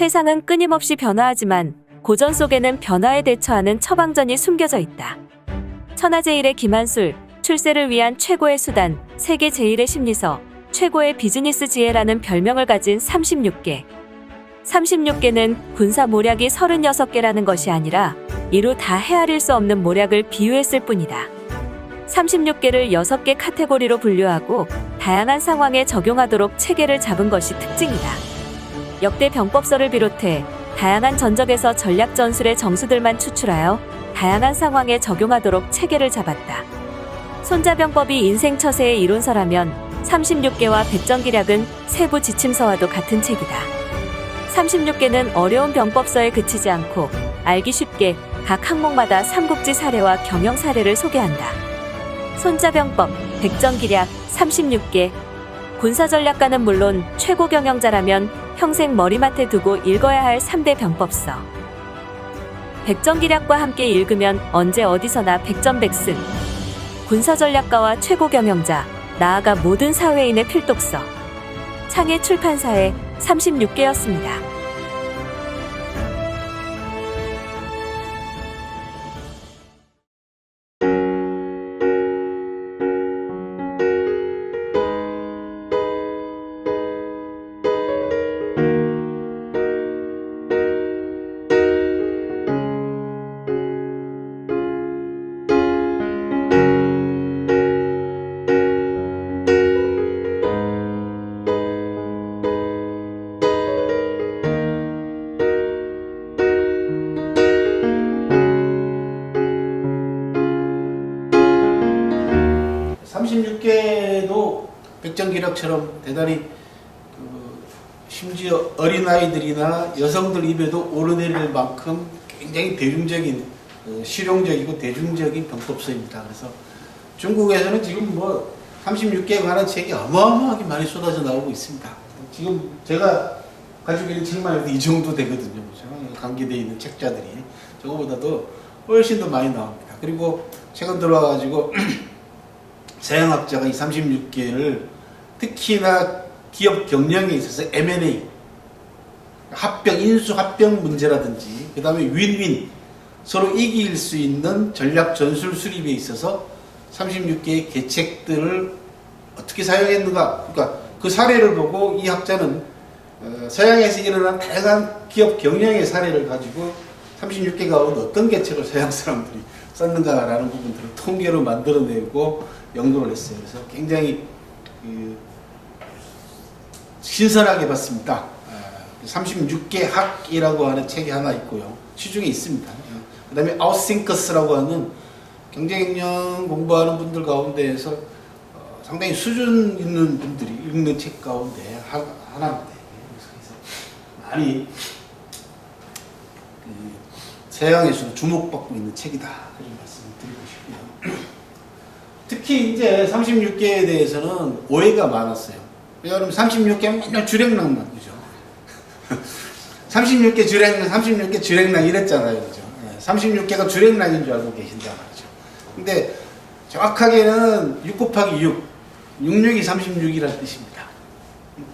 세상은 끊임없이 변화하지만 고전 속에는 변화에 대처하는 처방전이 숨겨져 있다. 천하제일의 김한술, 출세를 위한 최고의 수단, 세계 제일의 심리서, 최고의 비즈니스 지혜라는 별명을 가진 36개. 36개는 군사 모략이 36개라는 것이 아니라 이루 다 헤아릴 수 없는 모략을 비유했을 뿐이다. 36개를 6개 카테고리로 분류하고 다양한 상황에 적용하도록 체계를 잡은 것이 특징이다. 역대 병법서를 비롯해 다양한 전적에서 전략 전술의 정수들만 추출하여 다양한 상황에 적용하도록 체계를 잡았다. 손자병법이 인생 처세의 이론서라면 36개와 백전기략은 세부 지침서와도 같은 책이다. 36개는 어려운 병법서에 그치지 않고 알기 쉽게 각 항목마다 삼국지 사례와 경영 사례를 소개한다. 손자병법, 백전기략 36개. 군사전략가는 물론 최고 경영자라면 평생 머리맡에 두고 읽어야 할 3대 병법서. 백전기략과 함께 읽으면 언제 어디서나 백전백승. 군사전략가와 최고 경영자, 나아가 모든 사회인의 필독서. 창의 출판사에 36개였습니다. 백전기락처럼 대단히 그 심지어 어린아이들이나 여성들 입에도 오르내릴 만큼 굉장히 대중적인 어, 실용적이고 대중적인 병법서입니다. 그래서 중국에서는 지금 뭐 36개에 관한 책이 어마어마하게 많이 쏟아져 나오고 있습니다. 지금 제가 가지고 있는 책만 해도 이 정도 되거든요. 관계되어 있는 책자들이 저거보다도 훨씬 더 많이 나옵니다. 그리고 최근 들어와가지고 서양학자가 이 36개를 특히나 기업 경영에 있어서 M&A 합병 인수 합병 문제라든지 그 다음에 윈윈 서로 이길 수 있는 전략 전술 수립에 있어서 36개의 계책들을 어떻게 사용했는가 그러니까 그 사례를 보고 이 학자는 어, 서양에서 일어난 다양한 기업 경영의 사례를 가지고 36개 가운데 어떤 계책을 서양 사람들이 썼는가라는 부분들을 통계로 만들어내고 연구를 했어요. 그래서 굉장히 그 신선하게 봤습니다. 36개 학이라고 하는 책이 하나 있고요. 시중에 있습니다. 그 다음에 아웃싱커스라고 하는 경제경영 공부하는 분들 가운데에서 어, 상당히 수준 있는 분들이 읽는 책 가운데 하, 하나입니다. 그래서 많이 그 서양에서도 주목받고 있는 책이다. 그런 말씀을 드리고 싶고요. 특히 이제 36개에 대해서는 오해가 많았어요. 여러분 36개 맨날 주랭랑만 그죠? 36개 주랭랑, 36개 주랭랑 이랬잖아요. 그죠? 36개가 주랭랑인 줄 알고 계신단 말이죠. 근데 정확하게는 6 곱하기 6, 66이 36이라는 뜻입니다.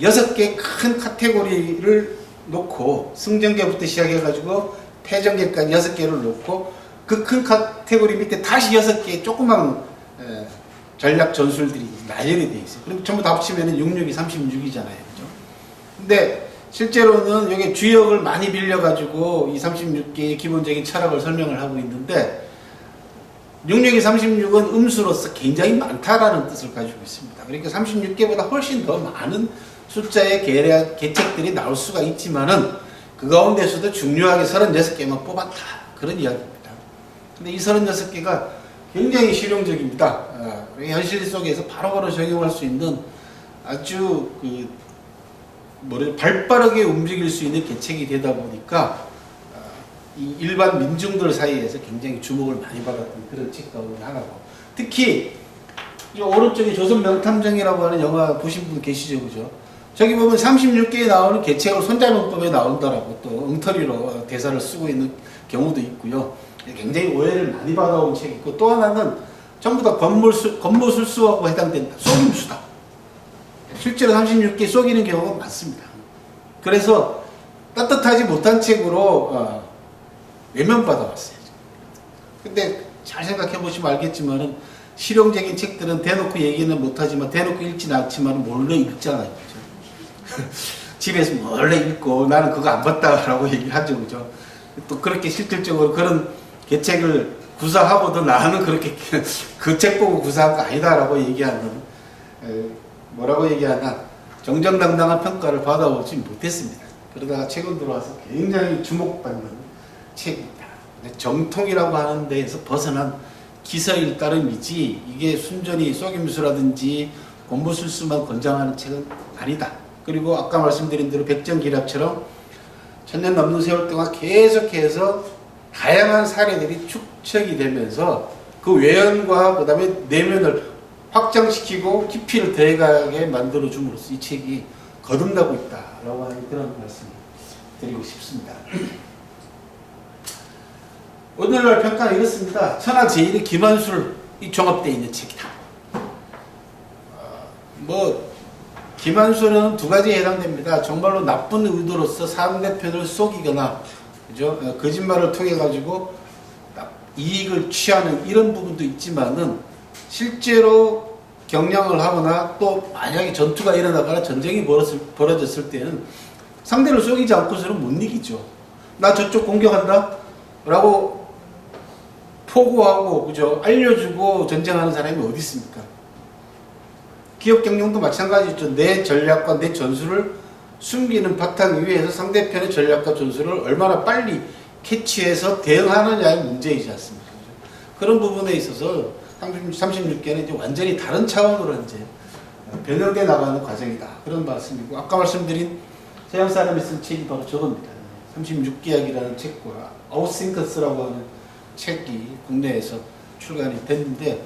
6개 큰 카테고리를 놓고 승전계부터 시작해가지고 패전계까지 6개를 놓고 그 큰 카테고리 밑에 다시 6개 조그만 에, 전략 전술들이 나열이 돼 있어요. 그럼 전부 다 합치면 66이 36이잖아요. 그죠? 근데 실제로는 여기 주역을 많이 빌려가지고 이 36개의 기본적인 철학을 설명을 하고 있는데 66이 36은 음수로서 굉장히 많다라는 뜻을 가지고 있습니다. 그러니까 36개보다 훨씬 더 많은 숫자의 계략, 계책들이 나올 수가 있지만은 그 가운데서도 중요하게 36개만 뽑았다. 그런 이야기입니다. 근데 이 36개가 굉장히 실용적입니다. 어, 현실 속에서 바로바로 적용할 수 있는 아주 그 뭐래 발빠르게 움직일 수 있는 계책이 되다 보니까 어, 이 일반 민중들 사이에서 굉장히 주목을 많이 받았던 그런 책 가운데 하나고 특히 이 오른쪽에 조선 명탐정이라고 하는 영화 보신 분 계시죠, 그죠? 저기 보면 36개에 나오는 계책을 손자병법에 나온다라고 또 엉터리로 대사를 쓰고 있는 경우도 있고요. 굉장히 오해를 많이 받아온 책이 있고 또 하나는 전부 다 건물수, 건물술수하고 해당된다. 속임수다. 실제로 36개 속이는 경우가 많습니다. 그래서 따뜻하지 못한 책으로 어, 외면받아왔어요. 근데 잘 생각해 보시면 알겠지만은 실용적인 책들은 대놓고 얘기는 못하지만 대놓고 읽지는 않지만 몰래 읽잖아요. 집에서 몰래 읽고 나는 그거 안 봤다라고 얘기를 하죠. 그죠? 또 그렇게 실질적으로 그런 계책을 구사하고도 나는 그렇게 그 책 보고 구사한 거 아니다라고 얘기하는 에, 뭐라고 얘기하나 정정당당한 평가를 받아오지 못했습니다. 그러다가 최근 들어와서 굉장히 주목받는 책입니다. 정통이라고 하는 데에서 벗어난 기서일 따름이지 이게 순전히 속임수라든지 공부술수만 권장하는 책은 아니다. 그리고 아까 말씀드린 대로 백정기랍처럼 천년 넘는 세월 동안 계속해서 다양한 사례들이 축 적이 되면서 그 외연과 그 다음에 내면을 확장시키고 깊이를 더해가게 만들어 줌으로써 이 책이 거듭나고 있다라고 하는 그런 말씀을 드리고 싶습니다. 오늘날 평가는 이렇습니다. 천하 제일의 김한술 이 종합되어 있는 책이다. 어, 뭐 김한술은 두 가지에 해당됩니다. 정말로 나쁜 의도로서 상대편을 속이거나 그죠? 어, 거짓말을 통해 가지고 이익을 취하는 이런 부분도 있지만은 실제로 경량을 하거나 또 만약에 전투가 일어나거나 전쟁이 벌어졌을, 벌어졌을 때는 상대를 속이지 않고서는 못 이기죠. 나 저쪽 공격한다? 라고 포고하고, 그죠? 알려주고 전쟁하는 사람이 어디 있습니까? 기업 경영도 마찬가지죠. 내 전략과 내 전술을 숨기는 바탕 위에서 상대편의 전략과 전술을 얼마나 빨리 캐치해서 대응하느냐의 문제이지 않습니까? 그런 부분에 있어서 36 개는 이제 완전히 다른 차원으로 이제 변형돼 나가는 과정이다. 그런 말씀이고, 아까 말씀드린 서양 사람이 쓴 책이 바로 저겁니다. 36개약이라는 책과 아웃싱커스라고 하는 책이 국내에서 출간이 됐는데,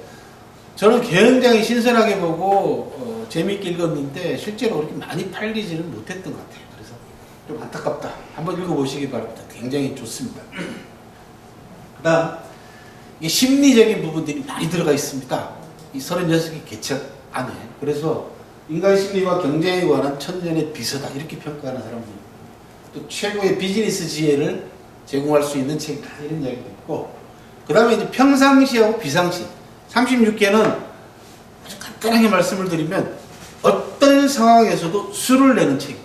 저는 굉장히 신선하게 보고 어, 재미있게 읽었는데 실제로 그렇게 많이 팔리지는 못했던 것 같아요. 좀 안타깝다. 한번 읽어보시기 바랍니다. 굉장히 좋습니다. 그 다음 이게 심리적인 부분들이 많이 들어가 있습니다. 이 36개 개책 안에. 그래서 인간 심리와 경쟁에 관한 천년의 비서다 이렇게 평가하는 사람들이 있고, 또 최고의 비즈니스 지혜를 제공할 수 있는 책이다 이런 이야기도 있고 그 다음에 이제 평상시하고 비상시 36개는 아주 간단하게 말씀을 드리면 어떤 상황에서도 술을 내는. 이제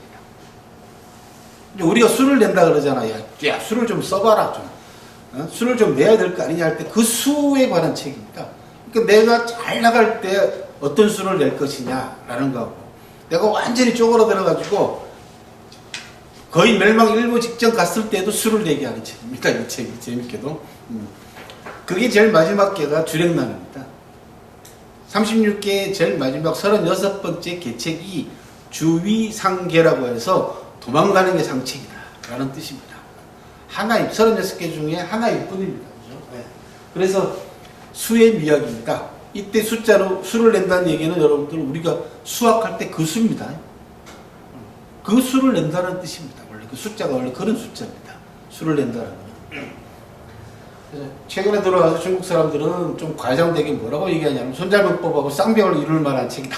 우리가 술을 낸다 그러잖아요. 야, 야, 술을 좀 써봐라 좀. 어? 술을 좀 내야 될 거 아니냐 할 때 그 수에 관한 책입니다. 그러니까 내가 잘 나갈 때 어떤 수를 낼 것이냐라는 거고 내가 완전히 쪼그라들어가지고 거의 멸망 일보 직전 갔을 때도 술을 내게 하는 책입니다. 이 책이 재밌게도. 음. 그게 제일 마지막 개가 주랭랑입니다. 36개의 제일 마지막 36번째 개책이 주위상계라고 해서 도망가는 게 상책이다. 라는 뜻입니다. 하나임, 36개 중에 하나일 뿐입니다. 그죠? 네. 그래서 수의 미학입니다. 이때 숫자로 수를 낸다는 얘기는 여러분들 우리가 수학할 때 그 수입니다. 그 수를 낸다는 뜻입니다. 원래 그 숫자가 원래 그런 숫자입니다. 수를 낸다는 건. 그래서 최근에 들어와서 중국 사람들은 좀 과장되게 뭐라고 얘기하냐면 손자병법하고 쌍벽을 이룰 만한 책이다.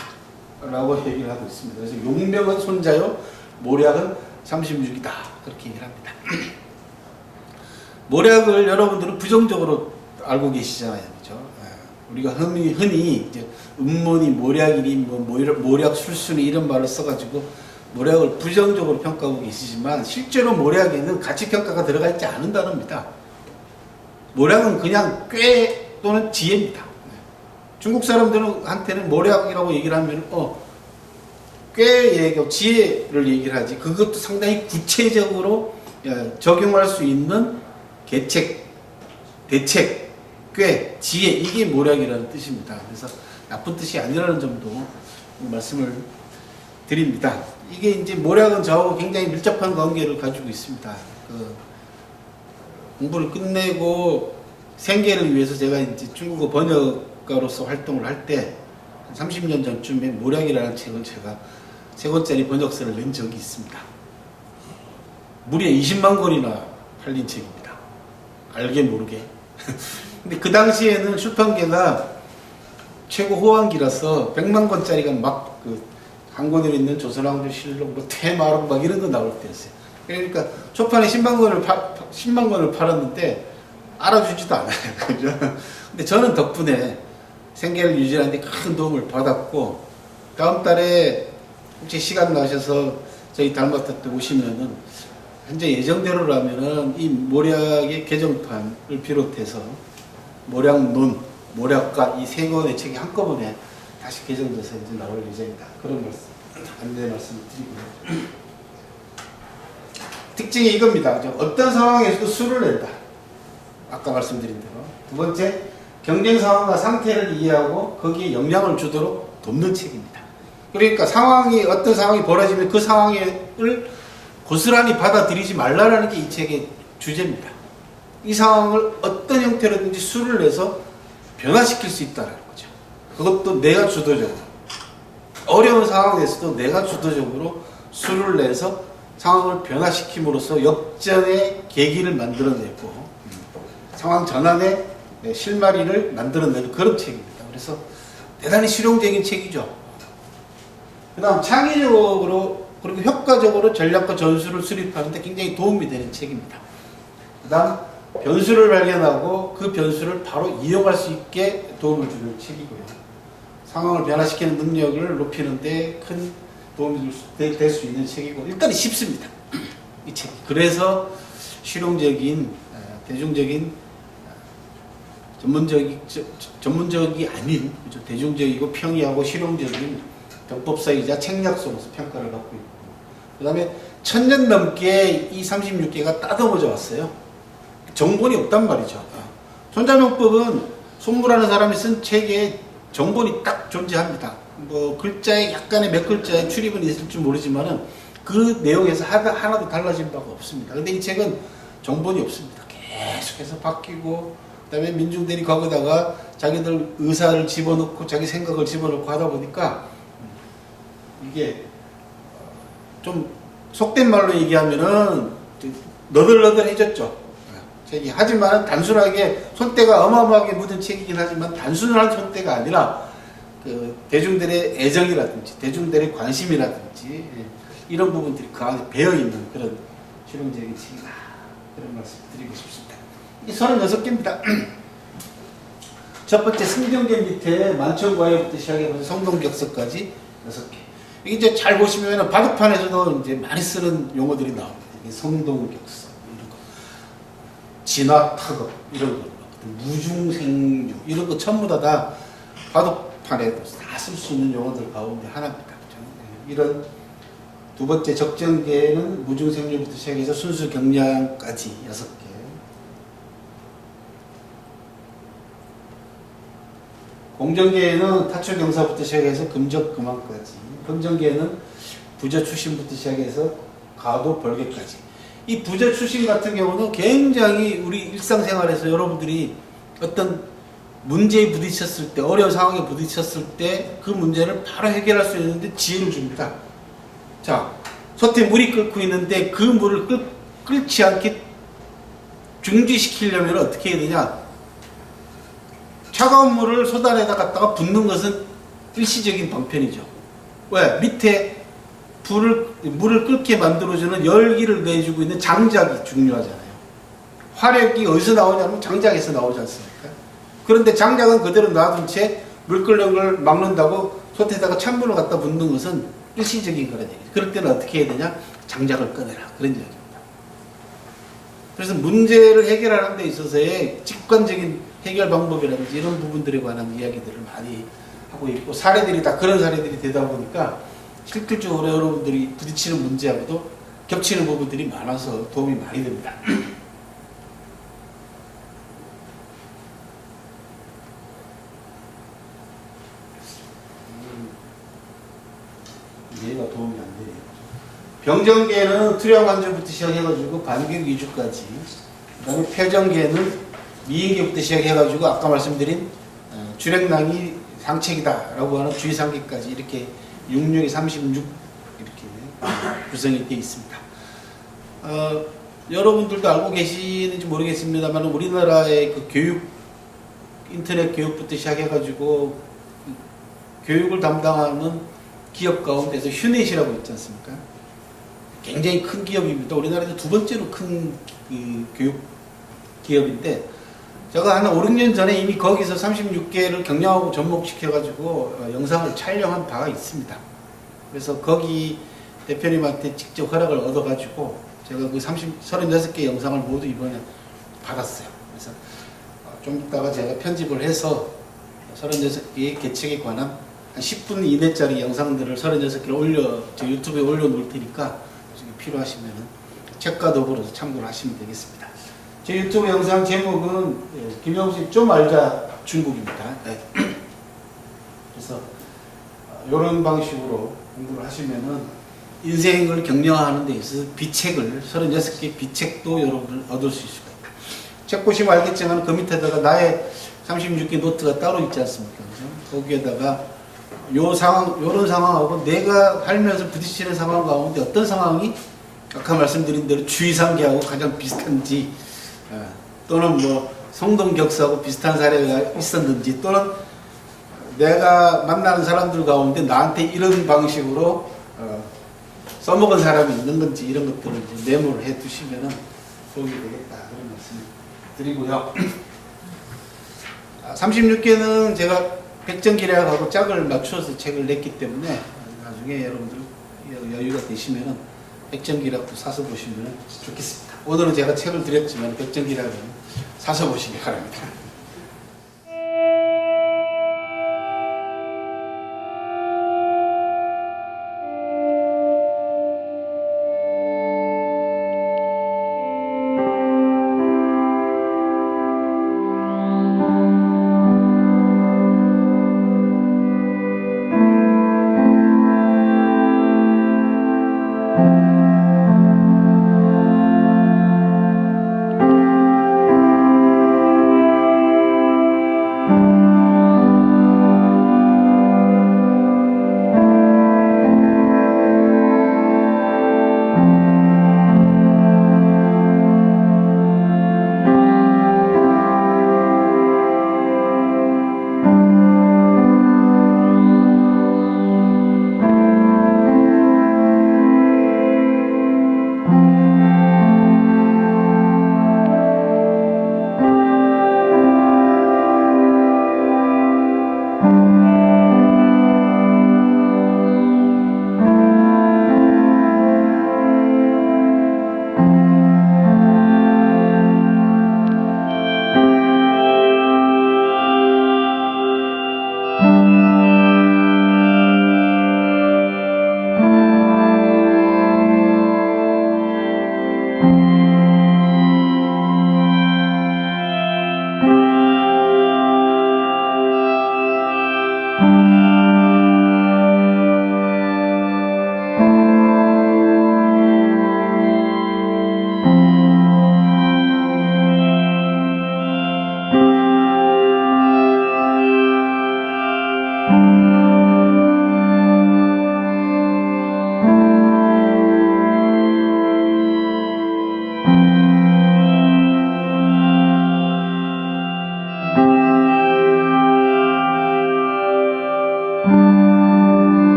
라고 얘기를 하고 있습니다. 그래서 용병은 손자요, 모략은 36이다. 그렇게 얘기를 합니다. 모략을 여러분들은 부정적으로 알고 계시잖아요. 그죠? 예. 우리가 흔히, 흔히 이제 음모니 모략이니 뭐 모략, 술수니 이런 말을 써가지고 모략을 부정적으로 평가하고 계시지만 실제로 모략에는 가치 평가가 들어가 있지 않은 단어입니다. 모략은 그냥 꽤 또는 지혜입니다. 네. 중국 사람들은 한테는 모략이라고 얘기를 하면 어, 꽤 얘기하고 지혜를 얘기를 하지. 그것도 상당히 구체적으로 예, 적용할 수 있는 계책, 대책, 꽤, 지혜 이게 모략이라는 뜻입니다. 그래서 나쁜 뜻이 아니라는 점도 말씀을 드립니다. 이게 이제 모략은 저하고 굉장히 밀접한 관계를 가지고 있습니다. 그 공부를 끝내고 생계를 위해서 제가 이제 중국어 번역가로서 활동을 할때 30년 전쯤에 모략이라는 책을 제가 세 권짜리 번역서를 낸 적이 있습니다. 무려 20만 권이나 팔린 책입니다. 알게 모르게. 근데 그 당시에는 출판계가 최고 호황기라서 100만 권짜리가 막그 한권에 있는 조선왕조 실록, 뭐 테마록 막 이런 거 나올 때였어요. 그러니까 초판에 10만 권을 파, 10만 권을 팔았는데 알아주지도 않아요. 그죠? 근데 저는 덕분에 생계를 유지하는 데 큰 도움을 받았고 다음 달에 혹시 시간 나셔서 저희 달마타 때 오시면은 현재 예정대로라면은 이 모략의 개정판을 비롯해서 모략론, 모략가 이 세 권의 책이 한꺼번에 다시 개정돼서 이제 나올 예정이다. 그런 말씀, 안내 말씀을 드리고요. 특징이 이겁니다. 어떤 상황에서도 수를 낸다. 아까 말씀드린 대로. 두 번째, 경쟁 상황과 상태를 이해하고 거기에 영향을 주도록 돕는 책입니다. 그러니까 상황이 어떤 상황이 벌어지면 그 상황을 고스란히 받아들이지 말라라는 게 이 책의 주제입니다. 이 상황을 어떤 형태로든지 수를 내서 변화시킬 수 있다는 거죠. 그것도 내가 주도적으로. 어려운 상황에서도 내가 주도적으로 수를 내서 상황을 변화시킴으로써 역전의 계기를 만들어내고 상황 전환의 네, 실마리를 만들어내는 그런 책입니다. 그래서 대단히 실용적인 책이죠. 그 다음 창의적으로 그리고 효과적으로 전략과 전술을 수립하는데 굉장히 도움이 되는 책입니다. 그 다음 변수를 발견하고 그 변수를 바로 이용할 수 있게 도움을 주는 책이고요. 상황을 변화시키는 능력을 높이는데 큰 도움이 될 수 있는 책이고 일단 쉽습니다. 이 책. 그래서 실용적인 어, 대중적인 어, 전문적이 전문적이 아닌? 대중적이고 평이하고 실용적인 병법사이자 책략서로서 평가를 받고 있고 그 다음에 천년 넘게 이 36개가 따듬어져 왔어요. 정본이 없단 말이죠. 손자명법은 손무라는 사람이 쓴 책에 정본이 딱 존재합니다. 뭐 글자에 약간의 몇 글자의 출입은 있을지 모르지만은 그 내용에서 하나, 하나도 달라진 바가 없습니다. 근데 이 책은 정본이 없습니다. 계속해서 바뀌고 그다음에 민중들이 거기다가 자기들 의사를 집어넣고 자기 생각을 집어넣고 하다 보니까 이게 좀 속된 말로 얘기하면은 너덜너덜해졌죠. 책이 하지만 단순하게 손때가 어마어마하게 묻은 책이긴 하지만 단순한 손때가 아니라 그 대중들의 애정이라든지 대중들의 관심이라든지 예, 이런 부분들이 그 안에 배어 있는 그런 실용적인 책이다 그런 말씀 드리고 싶습니다. 이게 36개입니다. 첫 번째 승경계 밑에 만천과외부터 시작해서 성동격서까지 6개. 이게 이제 잘 보시면 바둑판에서도 이제 많이 쓰는 용어들이 나옵니다. 성동격서 이런 거, 진화타격 이런 거, 무중생류 이런 거 전부 다, 다 바둑판에도 다쓸 수 있는 용어들 가운데 하나입니다. 네, 이런 두 번째 적정계는 무중생류부터 시작해서 순수 경량까지 6개. 공정계에는 타초경사부터 시작해서 금적 금왕까지, 금정계에는 부저 출신부터 시작해서 가도 벌개까지. 이 부저 출신 같은 경우는 굉장히 우리 일상생활에서 여러분들이 어떤 문제에 부딪혔을 때, 어려운 상황에 부딪혔을 때 그 문제를 바로 해결할 수 있는데 지혜를 줍니다. 자, 솥에 물이 끓고 있는데 그 물을 끓, 끓지 않게 중지시키려면 어떻게 해야 되냐? 차가운 물을 솥안에다 갖다가 붓는 것은 일시적인 방편이죠. 왜? 밑에 불을, 물을 끓게 만들어주는 열기를 내주고 있는 장작이 중요하잖아요. 화력이 어디서 나오냐면 장작에서 나오지 않습니까? 그런데 장작은 그대로 놔둔 채 물 끓는 걸 막는다고 솥에다가 찬물을 갖다 붓는 것은 일시적인 거란 얘기죠. 그럴 때는 어떻게 해야 되냐? 장작을 꺼내라. 그런 이야기입니다. 그래서 문제를 해결하는 데 있어서의 직관적인 해결 방법이라든지 이런 부분들에 관한 이야기들을 많이 하고 있고 사례들이 다 그런 사례들이 되다 보니까 실질적으로 여러분들이 부딪히는 문제하고도 겹치는 부분들이 많아서 도움이 많이 됩니다. 음, 이해가 도움이 안 되네요. 병정계는 투량 환자부터 시작해가지고 반격 위주까지 그 다음에 폐정계는 미인계부터 시작해가지고 아까 말씀드린 어, 주랭낭이 상책이다라고 하는 주의상계까지 이렇게 66에 36 이렇게 구성이 되어 있습니다. 어, 여러분들도 알고 계시는지 모르겠습니다만 우리나라의 그 교육 인터넷 교육부터 시작해가지고 교육을 담당하는 기업 가운데서 휴넷이라고 있지 않습니까? 굉장히 큰 기업입니다. 우리나라에서 두 번째로 큰 그 교육 기업인데 제가 한 5, 6년 전에 이미 거기서 36개를 경영하고 접목시켜가지고 어, 영상을 촬영한 바가 있습니다. 그래서 거기 대표님한테 직접 허락을 얻어가지고 제가 그 30, 36개 영상을 모두 이번에 받았어요. 그래서 어, 좀 이따가 제가 편집을 해서 36개의 개책에 관한 한 10분 이내짜리 영상들을 36개를 올려, 저 유튜브에 올려놓을 테니까 필요하시면은 책과 더불어서 참고를 하시면 되겠습니다. 제 유튜브 영상 제목은 예, 김영수 좀 알자 중국입니다. 네. 그래서 이런 방식으로 공부를 하시면은 인생을 격려하는 데 있어서 비책을 36개 비책도 여러분들 얻을 수 있을 거예요. 책 보시면 알겠지만 그 밑에다가 나의 36개 노트가 따로 있지 않습니까? 거기에다가 요 상황, 요런 상황하고 내가 살면서 부딪히는 상황 가운데 어떤 상황이 아까 말씀드린 대로 주의상계하고 가장 비슷한지 어, 또는 뭐 성동격사하고 비슷한 사례가 있었는지 또는 내가 만나는 사람들 가운데 나한테 이런 방식으로 어, 써먹은 사람이 있는 건지 이런 것들을 이제 메모를 해 두시면은 도움이 되겠다 그런 말씀 드리고요. 36개는 제가 백정기략하고 짝을 맞춰서 책을 냈기 때문에 나중에 여러분들 여유가 되시면은 백정기략도 사서 보시면 좋겠습니다. 오늘은 제가 책을 드렸지만 백정기략은 사서 보시기 바랍니다.